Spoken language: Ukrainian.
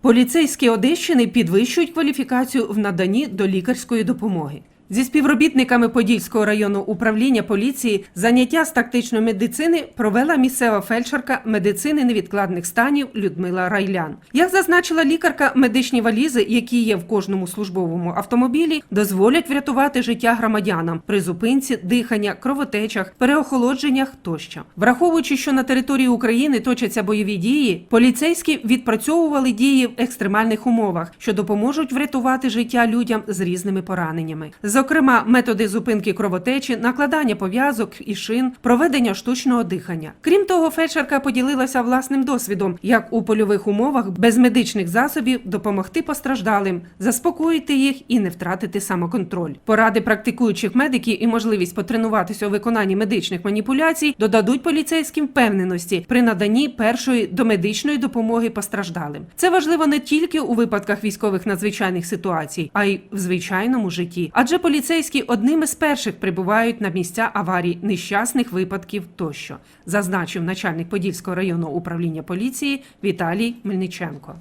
Поліцейські Одещини підвищують кваліфікацію в наданні до лікарської допомоги. Зі співробітниками Подільського районного управління поліції заняття з тактичної медицини провела місцева фельдшерка медицини невідкладних станів Людмила Райлян. Як зазначила лікарка, медичні валізи, які є в кожному службовому автомобілі, дозволять врятувати життя громадянам при зупинці, дихання, кровотечах, переохолодженнях тощо. Враховуючи, що на території України точаться бойові дії, поліцейські відпрацьовували дії в екстремальних умовах, що допоможуть врятувати життя людям з різними пораненнями. Зокрема, методи зупинки кровотечі, накладання пов'язок і шин, проведення штучного дихання. Крім того, фельдшерка поділилася власним досвідом, як у польових умовах без медичних засобів допомогти постраждалим, заспокоїти їх і не втратити самоконтроль. Поради практикуючих медиків і можливість потренуватися у виконанні медичних маніпуляцій додадуть поліцейським впевненості при наданні першої домедичної допомоги постраждалим. Це важливо не тільки у випадках військових надзвичайних ситуацій, а й в звичайному житті. Адже поліцейські одними з перших прибувають на місця аварій, нещасних випадків тощо, зазначив начальник Подільського районного управління поліції Віталій Мельниченко.